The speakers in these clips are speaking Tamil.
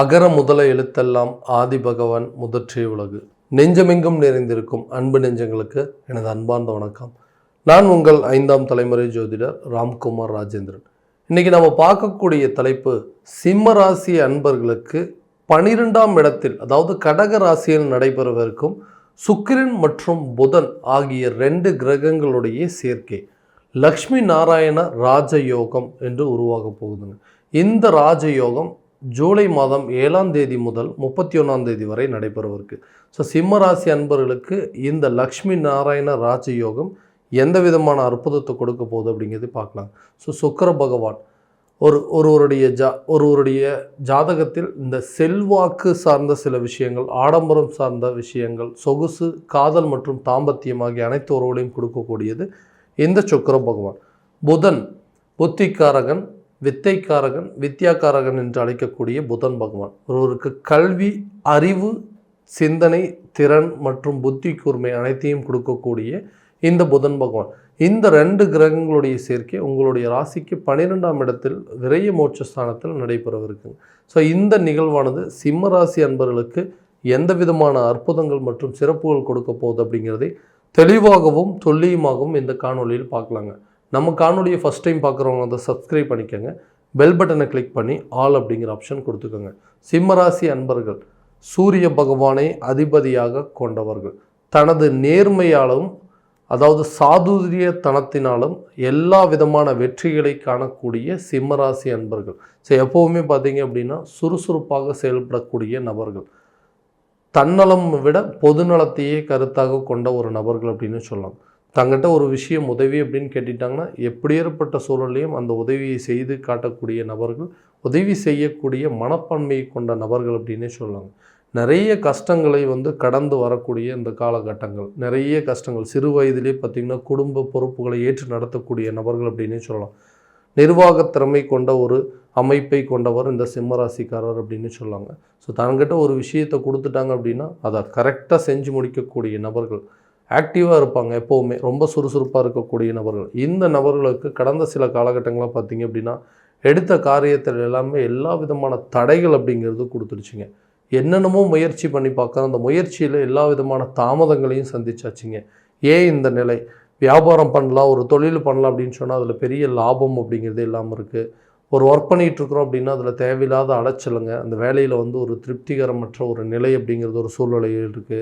அகர முதல எழுத்தெல்லாம் ஆதி பகவான் முதற்றே உலகு. நெஞ்சமெங்கும் நிறைந்திருக்கும் அன்பு நெஞ்சங்களுக்கு எனது அன்பார்ந்த வணக்கம். நான் உங்கள் ஐந்தாம் தலைமுறை ஜோதிடர் ராம்குமார் ராஜேந்திரன். இன்னைக்கு நம்ம பார்க்கக்கூடிய தலைப்பு சிம்ம ராசி அன்பர்களுக்கு பனிரெண்டாம் இடத்தில் அதாவது கடக ராசியில் நடைபெறவிருக்கும் சுக்கிரன் மற்றும் புதன் ஆகிய ரெண்டு கிரகங்களுடைய சேர்க்கை. லக்ஷ்மி நாராயண ராஜயோகம் என்று உருவாக போகுதுங்க. இந்த ராஜயோகம் ஜூலை மாதம் ஏழாம் தேதி முதல் முப்பத்தி ஒன்றாம் தேதி வரை நடைபெறவிருக்கு. ஸோ சிம்ம ராசி அன்பர்களுக்கு இந்த லக்ஷ்மி நாராயண ராஜயோகம் எந்த விதமான அற்புதத்தை கொடுக்க போகுது அப்படிங்கிறது பார்க்கலாம். ஸோ சுக்கர பகவான் ஒரு ஒருவருடைய ஜா ஒருவருடைய ஜாதகத்தில் இந்த செல்வாக்கு சார்ந்த சில விஷயங்கள் ஆடம்பரம் சார்ந்த விஷயங்கள் சொகுசு காதல் மற்றும் தாம்பத்தியம் ஆகிய அனைத்து உறவுகளையும் கொடுக்கக்கூடியது இந்த சுக்கர பகவான். புதன் புத்திக்காரகன் வித்தைக்காரகன் வித்யாக்காரகன் என்று அழைக்கக்கூடிய புதன் பகவான். ஒருவருக்கு கல்வி அறிவு சிந்தனை திறன் மற்றும் புத்தி கூர்மை அனைத்தையும் கொடுக்கக்கூடிய இந்த புதன் பகவான். இந்த ரெண்டு கிரகங்களுடைய சேர்க்கை உங்களுடைய ராசிக்கு பன்னிரெண்டாம் இடத்தில் விரைய மோட்ச ஸ்தானத்தில் நடைபெறவிருக்குங்க. ஸோ இந்த நிகழ்வானது சிம்ம ராசி அன்பர்களுக்கு எந்த விதமான அற்புதங்கள் மற்றும் சிறப்புகள் கொடுக்க போகுது அப்படிங்கிறதை தெளிவாகவும் துல்லியமாகவும் இந்த காணொளியில் பார்க்கலாங்க. நம்ம காணொலியை ஃபஸ்ட் டைம் பார்க்குறவங்க அதை சப்ஸ்கிரைப் பண்ணிக்கோங்க. பெல் பட்டனை கிளிக் பண்ணி ஆல் அப்படிங்கிற ஆப்ஷன் கொடுத்துக்கோங்க. சிம்மராசி அன்பர்கள் சூரிய பகவானை அதிபதியாக கொண்டவர்கள். தனது நேர்மையாலும் அதாவது சாதுரியத்தனத்தினாலும் எல்லா விதமான வெற்றிகளை காணக்கூடிய சிம்மராசி அன்பர்கள். ஸோ எப்போவுமே பார்த்தீங்க அப்படின்னா சுறுசுறுப்பாக செயல்படக்கூடிய நபர்கள். தன்னலம் விட பொதுநலத்தையே கருத்தாக கொண்ட ஒரு நபர்கள் அப்படின்னு சொல்லலாம். தங்கிட்ட ஒரு விஷயம் உதவி அப்படின்னு கேட்டுட்டாங்கன்னா எப்படியேற்பட்ட சூழலையும் அந்த உதவியை செய்து காட்டக்கூடிய நபர்கள் உதவி செய்யக்கூடிய மனப்பான்மையை கொண்ட நபர்கள் அப்படின்னே சொல்லலாம். நிறைய கஷ்டங்களை வந்து கடந்து வரக்கூடிய இந்த காலகட்டங்கள் நிறைய கஷ்டங்கள் சிறு வயதிலே பார்த்திங்கன்னா குடும்ப பொறுப்புகளை ஏற்று நடத்தக்கூடிய நபர்கள் அப்படின்னே சொல்லலாம். நிர்வாகத்திறமை கொண்ட ஒரு அமைப்பை கொண்டவர் இந்த சிம்மராசிக்காரர் அப்படின்னு சொல்லாங்க. ஸோ தன்கிட்ட ஒரு விஷயத்தை கொடுத்துட்டாங்க அப்படின்னா அதை கரெக்டாக செஞ்சு முடிக்கக்கூடிய நபர்கள் ஆக்டிவாக இருப்பாங்க எப்போவுமே. ரொம்ப சுறுசுறுப்பாக இருக்கக்கூடிய நபர்கள். இந்த நபர்களுக்கு கடந்த சில காலகட்டங்களாக பார்த்தீங்க அப்படின்னா எடுத்த காரியத்தில் எல்லாமே எல்லா விதமான தடைகள் அப்படிங்கிறது கொடுத்துருச்சுங்க என்னென்னமோ முயற்சி பண்ணி பார்க்குற அந்த முயற்சியில் எல்லா விதமான தாமதங்களையும் சந்திச்சாச்சுங்க. ஏன் இந்த நிலை? வியாபாரம் பண்ணலாம் ஒரு தொழில் பண்ணலாம் அப்படின்னு சொன்னால் அதில் பெரிய லாபம் அப்படிங்கிறது இல்லாமல் இருக்குது ஒரு ஒர்க் பண்ணிகிட்ருக்குறோம் அப்படின்னா அதில் தேவையில்லாத அலைச்சலுங்க. அந்த வேலையில் வந்து ஒரு திருப்திகரமற்ற ஒரு நிலை அப்படிங்கிறது ஒரு சூழ்நிலை இருக்குது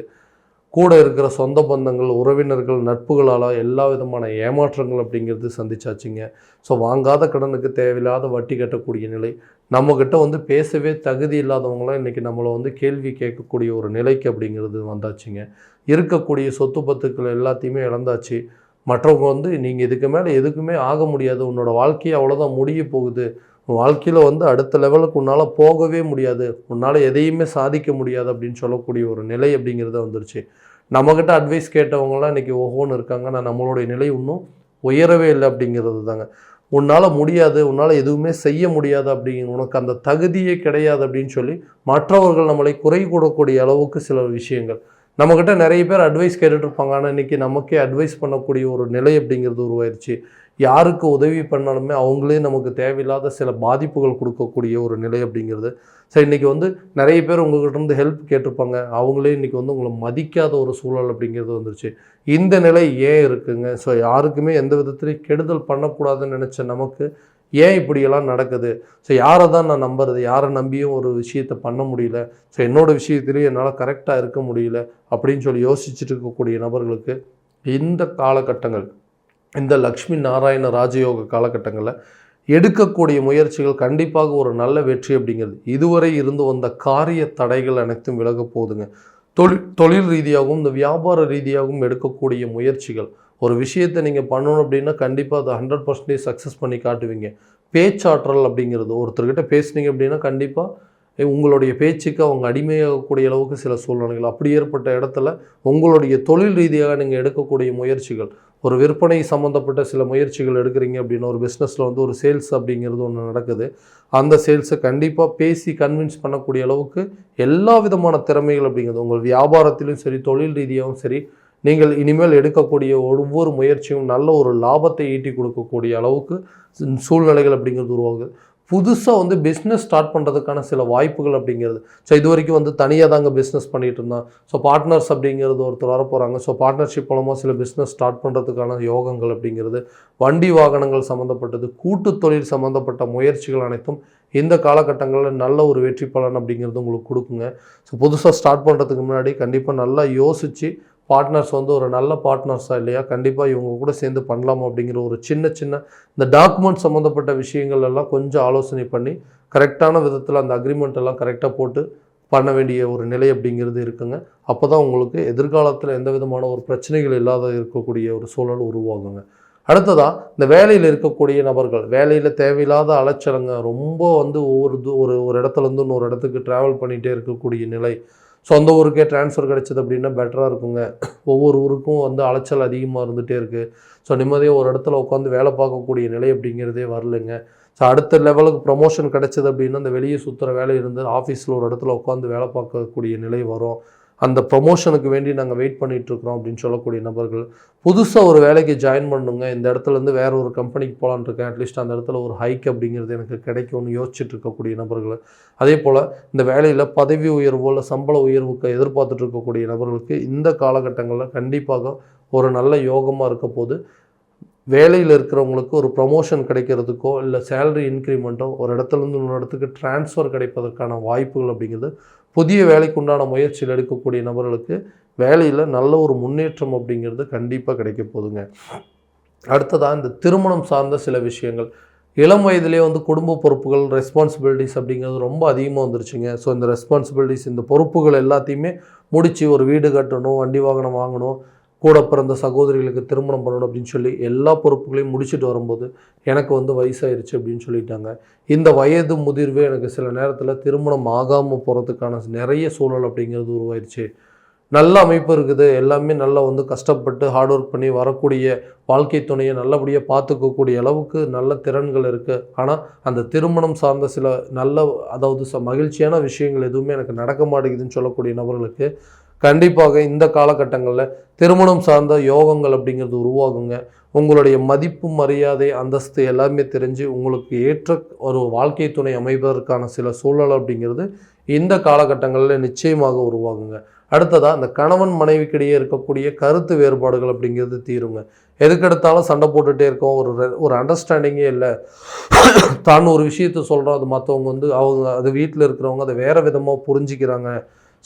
கூட இருக்கிற சொந்த பந்தங்கள் உறவினர்கள் நட்புகளால் எல்லா விதமான ஏமாற்றங்கள் அப்படிங்கிறது சந்திச்சாச்சுங்க. ஸோ வாங்காத கடனுக்கு தேவையில்லாத வட்டி கட்டக்கூடிய நிலை. நம்மக்கிட்ட வந்து பேசவே தகுதி இல்லாதவங்களாம் இன்றைக்கி நம்மளை வந்து கேள்வி கேட்கக்கூடிய ஒரு நிலைக்கு அப்படிங்கிறது வந்தாச்சுங்க. இருக்கக்கூடிய சொத்து பத்துக்கள் எல்லாத்தையுமே இழந்தாச்சு. மற்றவங்க வந்து நீங்கள் இதுக்கு மேலே எதுக்குமே ஆக முடியாது. உன்னோட வாழ்க்கையை அவ்வளோதான் முடிய போகுது. வாழ்க்கையில் வந்து அடுத்த லெவலுக்கு உன்னால் போகவே முடியாது. உன்னால் எதையுமே சாதிக்க முடியாது அப்படின்னு சொல்லக்கூடிய ஒரு நிலை அப்படிங்கிறத வந்துருச்சு. நம்மக்கிட்ட அட்வைஸ் கேட்டவங்களாம் இன்றைக்கி ஓஹோன்னு இருக்காங்க. நான் நம்மளுடைய நிலை இன்னும் உயரவே இல்லை அப்படிங்கிறது தாங்க. உன்னால் முடியாது. உன்னால் எதுவுமே செய்ய முடியாது அப்படிங்கிற உனக்கு அந்த தகுதியே கிடையாது அப்படின்னு சொல்லி மற்றவர்கள் நம்மளை குறை கூடக்கூடிய அளவுக்கு சில விஷயங்கள். நம்மக்கிட்ட நிறைய பேர் அட்வைஸ் கேட்டுட்ருப்பாங்க ஆனால் இன்றைக்கி நமக்கே அட்வைஸ் பண்ணக்கூடிய ஒரு நிலை அப்படிங்கிறது உருவாயிருச்சு. யாருக்கு உதவி பண்ணாலுமே அவங்களே நமக்கு தேவையில்லாத சில பாதிப்புகள் கொடுக்கக்கூடிய ஒரு நிலை அப்படிங்கிறது. சரி இன்றைக்கி வந்து நிறைய பேர் உங்கள்கிட்ட இருந்து ஹெல்ப் கேட்டிருப்பாங்க. அவங்களே இன்றைக்கி வந்து உங்களை மதிக்காத ஒரு சூழல் அப்படிங்கிறது வந்துருச்சு. இந்த நிலை ஏன் இருக்குங்க? ஸோ யாருக்குமே எந்த விதத்துலையும் கெடுதல் பண்ணக்கூடாதுன்னு நினச்ச நமக்கு ஏன் இப்படியெல்லாம் நடக்குது? ஸோ யாரை தான் நான் நம்புறது? யாரை நம்பியும் ஒரு விஷயத்தை பண்ண முடியல? ஸோ என்னோடய விஷயத்துலேயும் என்னால் கரெக்டாக இருக்க முடியல? அப்படின்னு சொல்லி யோசிச்சுட்டு இருக்கக்கூடிய நபர்களுக்கு இந்த காலகட்டங்கள் இந்த லக்ஷ்மி நாராயண ராஜயோக காலகட்டங்களில் எடுக்கக்கூடிய முயற்சிகள் கண்டிப்பாக ஒரு நல்ல வெற்றி அப்படிங்கிறது. இதுவரை இருந்து வந்த காரிய தடைகள் அனைத்தும் விலக போகுதுங்க. தொழில் தொழில் ரீதியாகவும் இந்த வியாபார ரீதியாகவும் எடுக்கக்கூடிய முயற்சிகள். ஒரு விஷயத்தை நீங்கள் பண்ணணும் அப்படின்னா கண்டிப்பாக அதை ஹண்ட்ரட் பர்சன்டேஜ் சக்ஸஸ் பண்ணி காட்டுவீங்க. பேச்சாற்றல் அப்படிங்கிறது. ஒருத்தர்கிட்ட பேசுனீங்க அப்படின்னா கண்டிப்பாக உங்களுடைய பேச்சுக்கு அவங்க அடிமையாகக்கூடிய அளவுக்கு சில சூழ்நிலைகள். அப்படி ஏற்பட்ட இடத்துல உங்களுடைய தொழில் ரீதியாக நீங்கள் எடுக்கக்கூடிய முயற்சிகள். ஒரு விற்பனை சம்மந்தப்பட்ட சில முயற்சிகள் எடுக்கிறீங்க அப்படின்னா ஒரு பிஸ்னஸில் வந்து ஒரு சேல்ஸ் அப்படிங்கிறது ஒன்று நடக்குது. அந்த சேல்ஸை கண்டிப்பாக பேசி கன்வின்ஸ் பண்ணக்கூடிய அளவுக்கு எல்லா விதமான திறமைகள் அப்படிங்கிறது உங்கள் வியாபாரத்திலும் சரி தொழில் ரீதியாகவும் சரி நீங்கள் இனிமேல் எடுக்கக்கூடிய ஒவ்வொரு முயற்சியும் நல்ல ஒரு லாபத்தை ஈட்டி கொடுக்கக்கூடிய அளவுக்கு சூழ்நிலைகள் அப்படிங்கிறது உருவாகுது. புதுசாக வந்து பிஸ்னஸ் ஸ்டார்ட் பண்ணுறதுக்கான சில வாய்ப்புகள் அப்படிங்கிறது. ஸோ இது வரைக்கும் வந்து தனியாக தாங்க பிஸ்னஸ் பண்ணிகிட்டு இருந்தோம். ஸோ பார்ட்னர்ஸ் அப்படிங்கிறது ஒருத்தர் வர போகிறாங்க ஸோ பார்ட்னர்ஷிப் மூலமாக சில பிஸ்னஸ் ஸ்டார்ட் பண்ணுறதுக்கான யோகங்கள் அப்படிங்கிறது வண்டி வாகனங்கள் சம்மந்தப்பட்டது கூட்டு தொழில் சம்மந்தப்பட்ட முயற்சிகள் அனைத்தும் இந்த காலகட்டங்களில் நல்ல ஒரு வெற்றி பலன் அப்படிங்கிறது உங்களுக்கு கொடுக்குங்க. ஸோ புதுசாக ஸ்டார்ட் பண்ணுறதுக்கு முன்னாடி கண்டிப்பாக நல்லா யோசித்து பார்ட்னர்ஸ் வந்து ஒரு நல்ல பார்ட்னர்ஸாக இல்லையா? கண்டிப்பாக இவங்க கூட சேர்ந்து பண்ணலாமா அப்படிங்கிற ஒரு சின்ன சின்ன இந்த டாக்குமெண்ட் சம்மந்தப்பட்ட விஷயங்கள் எல்லாம் கொஞ்சம் ஆலோசனை பண்ணி கரெக்டான விதத்தில் அந்த அக்ரிமெண்ட் எல்லாம் கரெக்டாக போட்டு பண்ண வேண்டிய ஒரு நிலை அப்படிங்கிறது இருக்குங்க. அப்போ தான் உங்களுக்கு எதிர்காலத்தில் எந்த விதமான ஒரு பிரச்சனைகள் இல்லாத இருக்கக்கூடிய ஒரு சூழல் உருவாகுங்க. அடுத்ததாக இந்த வேலையில் இருக்கக்கூடிய நபர்கள் வேலையில் தேவையில்லாத அலைச்சலங்க ரொம்ப வந்து ஒவ்வொரு ஒரு ஒரு இடத்துல இருந்து இன்னொரு இடத்துக்கு ட்ராவல் பண்ணிகிட்டே இருக்கக்கூடிய நிலை சொந்த ஊருக்கே ட்ரான்ஸ்ஃபர் கிடச்சிது அப்படின்னா பெட்டராக இருக்குங்க. ஒவ்வொரு ஊருக்கும் வந்து அலைச்சல் அதிகமாக இருந்துகிட்டே இருக்குது ஸோ நிம்மதியாக ஒரு இடத்துல உட்காந்து வேலை பார்க்கக்கூடிய நிலை அப்படிங்கிறதே வரலைங்க. ஸோ அடுத்த லெவலுக்கு ப்ரமோஷன் கிடச்சிது அப்படின்னா அந்த வெளியே சுற்றுற வேலை இருந்து ஆஃபீஸில் ஒரு இடத்துல உட்காந்து வேலை பார்க்கக்கூடிய நிலை வரும். அந்த ப்ரொமோஷனுக்கு வேண்டி நாங்கள் வெயிட் பண்ணிகிட்ருக்குறோம் இருக்கிறோம் அப்படின்னு சொல்லக்கூடிய நபர்கள் புதுசாக ஒரு வேலைக்கு ஜாயின் பண்ணுங்க இந்த இடத்துல இருந்து ஒரு கம்பெனிக்கு போகலான்னு இருக்கேன். அட்லீஸ்ட் அந்த இடத்துல ஒரு ஹைக் அப்படிங்கிறது எனக்கு கிடைக்கும்னு யோசிச்சுட்டு இருக்கக்கூடிய நபர்கள். அதே போல் இந்த வேலையில் பதவி உயர்வோ இல்லை சம்பள உயர்வுக்கு எதிர்பார்த்துட்டு இருக்கக்கூடிய நபர்களுக்கு இந்த காலகட்டங்களில் கண்டிப்பாக ஒரு நல்ல யோகமாக இருக்க போது வேலையில் இருக்கிறவங்களுக்கு ஒரு ப்ரமோஷன் கிடைக்கிறதுக்கோ இல்லை சேலரி இன்க்ரிமெண்ட்டோ ஒரு இடத்துலேருந்து இன்னொரு இடத்துக்கு ட்ரான்ஸ்ஃபர் கிடைப்பதற்கான வாய்ப்புகள் அப்படிங்கிறது புதிய வேலைக்கு உண்டான முயற்சியில் எடுக்கக்கூடிய நபர்களுக்கு வேலையில் நல்ல ஒரு முன்னேற்றம் அப்படிங்கிறது கண்டிப்பாக கிடைக்க போகுதுங்க. அடுத்ததாக இந்த திருமணம் சார்ந்த சில விஷயங்கள். இளம் வயதிலே வந்து குடும்ப பொறுப்புகள் ரெஸ்பான்சிபிலிட்டிஸ் அப்படிங்கிறது ரொம்ப அதிகமாக வந்துருச்சுங்க. ஸோ இந்த ரெஸ்பான்சிபிலிட்டிஸ் இந்த பொறுப்புகள் எல்லாத்தையுமே முடித்து ஒரு வீடு கட்டணும் வண்டி வாகனம் வாங்கணும் கூட பிறந்த சகோதரிகளுக்கு திருமணம் பண்ணணும் அப்படின்னு சொல்லி எல்லா பொறுப்புகளையும் முடிச்சுட்டு வரும்போது எனக்கு வந்து வயசாயிருச்சு அப்படின்னு சொல்லிட்டாங்க. இந்த வயது முதிர்வு எனக்கு சில நேரத்தில் திருமணம் ஆகாமல் போகிறதுக்கான நிறைய சூழல் அப்படிங்கிறது உருவாயிருச்சு. நல்ல அமைப்பு இருக்குது. எல்லாமே நல்லா வந்து கஷ்டப்பட்டு ஹார்ட் ஒர்க் பண்ணி வரக்கூடிய வாழ்க்கை துணையை நல்லபடியாக பார்த்துக்கக்கூடிய அளவுக்கு நல்ல திறன்கள் இருக்குது ஆனால் அந்த திருமணம் சார்ந்த சில நல்ல அதாவது ச மகிழ்ச்சியான விஷயங்கள் எதுவுமே எனக்கு நடக்க மாட்டேங்குதுன்னு சொல்லக்கூடிய நபர்களுக்கு கண்டிப்பாக இந்த காலகட்டங்களில் திருமணம் சார்ந்த யோகங்கள் அப்படிங்கிறது உருவாகுங்க. உங்களுடைய மதிப்பு மரியாதை அந்தஸ்து எல்லாமே தெரிஞ்சு உங்களுக்கு ஏற்ற ஒரு வாழ்க்கை துணை அமைப்பதற்கான சில சூழல் அப்படிங்கிறது இந்த காலகட்டங்களில் நிச்சயமாக உருவாகுங்க. அடுத்ததாக இந்த கணவன் மனைவிக்கிடையே இருக்கக்கூடிய கருத்து வேறுபாடுகள் அப்படிங்கிறது தீருங்க. எதுக்கெடுத்தாலும் சண்டை போட்டுகிட்டே இருக்கோம். ஒரு ஒரு அண்டர்ஸ்டாண்டிங்கே இல்லை. தான் ஒரு விஷயத்த சொல்கிறோம் அது மற்றவங்க வந்து அவங்க அது வீட்டில் இருக்கிறவங்க அதை வேறு விதமாக புரிஞ்சிக்கிறாங்க.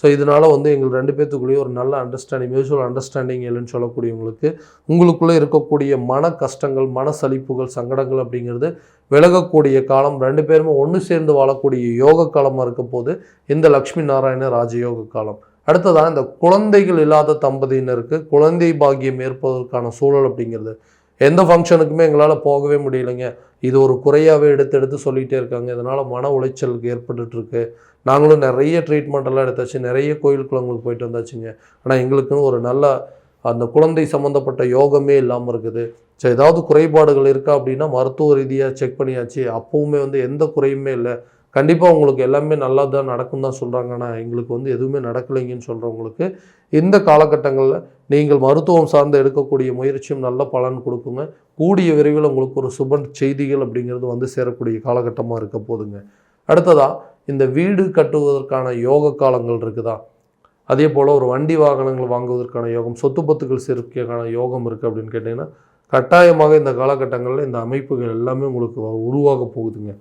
ஸோ இதனால் வந்து எங்கள் ரெண்டு பேர்த்துக்குள்ளேயே ஒரு நல்ல அண்டர்ஸ்டாண்டிங் மியூச்சுவல் அண்டர்ஸ்டாண்டிங் இல்லைன்னு சொல்லக்கூடியவங்களுக்கு உங்களுக்குள்ளே இருக்கக்கூடிய மன கஷ்டங்கள் மன சலிப்புகள் சங்கடங்கள் அப்படிங்கிறது விலகக்கூடிய காலம் ரெண்டு பேருமே ஒன்று சேர்ந்து வாழக்கூடிய யோக காலமாக இருக்க போது இந்த லக்ஷ்மி நாராயண ராஜயோக காலம். அடுத்ததாக இந்த குழந்தைகள் இல்லாத தம்பதியினருக்கு குழந்தை பாக்கியம் ஏற்பதற்கான சூழல் அப்படிங்கிறது. எந்த ஃபங்க்ஷனுக்குமே எங்களால் போகவே முடியலைங்க. இது ஒரு குறையாகவே எடுத்து எடுத்து சொல்லிகிட்டே இருக்காங்க. இதனால் மன உளைச்சலுக்கு ஏற்பட்டுட்டுருக்கு நாங்களும் நிறைய ட்ரீட்மெண்ட் எல்லாம் எடுத்தாச்சு. நிறைய கோயில் குளங்களுக்கு போயிட்டு வந்தாச்சுங்க. ஆனால் எங்களுக்குன்னு ஒரு நல்ல அந்த குழந்தை சம்மந்தப்பட்ட யோகமே இல்லாமல் இருக்குது. ஸோ ஏதாவது குறைபாடுகள் இருக்கா அப்படின்னா மருத்துவ ரீதியாக செக் பண்ணியாச்சு. அப்போவுமே வந்து எந்த குறையுமே இல்லை. கண்டிப்பாக உங்களுக்கு எல்லாமே நல்லா தான் நடக்கும் தான் சொல்கிறாங்க ஆனால் எங்களுக்கு வந்து எதுவுமே நடக்கலைங்கன்னு சொல்கிறவங்களுக்கு இந்த காலகட்டங்களில் நீங்கள் மருத்துவம் சார்ந்து எடுக்கக்கூடிய முயற்சியும் நல்ல பலன் கொடுக்குங்க. கூடிய விரைவில் உங்களுக்கு ஒரு சுப செய்திகள் அப்படிங்கிறது வந்து சேரக்கூடிய காலகட்டமாக இருக்க போதுங்க. அடுத்ததாக இந்த வீடு கட்டுவதற்கான யோக காலங்கள் இருக்குதா? அதே போல் ஒரு வண்டி வாகனங்கள் வாங்குவதற்கான யோகம் சொத்து பத்துக்கள் சேர்க்கைக்கான யோகம் இருக்குது அப்படின்னு கேட்டிங்கன்னா கட்டாயமாக இந்த காலகட்டங்களில் இந்த அமைப்புகள் எல்லாமே உங்களுக்கு உருவாக போகுதுங்க.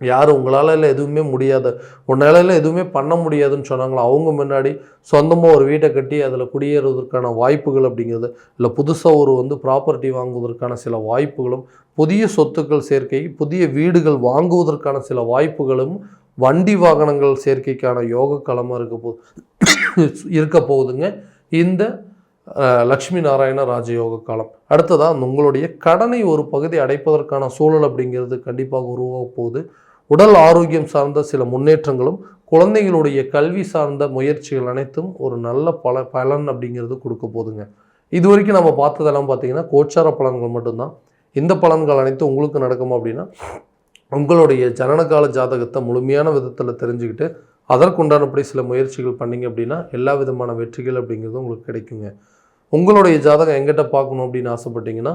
யார் உங்களால் இல்லை எதுவுமே முடியாது. உன்னால எதுவுமே பண்ண முடியாதுன்னு சொன்னாங்களோ? அவங்க முன்னாடி சொந்தமாக ஒரு வீட்டை கட்டி அதில் குடியேறுவதற்கான வாய்ப்புகள் அப்படிங்கிறது இல்லை புதுசாக ஒரு வந்து ப்ராப்பர்ட்டி வாங்குவதற்கான சில வாய்ப்புகளும் புதிய சொத்துக்கள் சேர்க்கை புதிய வீடுகள் வாங்குவதற்கான சில வாய்ப்புகளும் வண்டி வாகனங்கள் சேர்க்கைக்கான யோக களமாக இருக்க போகுது இருக்க போகுதுங்க. இந்த லக்ஷ்மி நாராயண ராஜயோக காலம். அடுத்ததாக உங்களுடைய கடனை ஒரு பகுதி அடைப்பதற்கான சூழல் அப்படிங்கிறது கண்டிப்பாக உருவாக போகுது. உடல் ஆரோக்கியம் சார்ந்த சில முன்னேற்றங்களும் குழந்தைகளுடைய கல்வி சார்ந்த முயற்சிகள் அனைத்தும் ஒரு நல்ல பல பலன் அப்படிங்கிறது கொடுக்க போகுதுங்க இது வரைக்கும் நம்ம பார்த்ததெல்லாம் பார்த்தீங்கன்னா கோச்சார பலன்கள் மட்டும்தான். இந்த பலன்கள் அனைத்தும் உங்களுக்கு நடக்குமா அப்படின்னா உங்களுடைய ஜனனகால ஜாதகத்தை முழுமையான விதத்தில் தெரிஞ்சுக்கிட்டு அதற்குண்டானபடி சில முயற்சிகள் பண்ணீங்க அப்படின்னா எல்லா விதமான வெற்றிகள் அப்படிங்கிறது உங்களுக்கு கிடைக்குங்க. உங்களுடைய ஜாதகம் எங்கிட்ட பார்க்கணும் அப்படின்னு ஆசைப்பட்டீங்கன்னா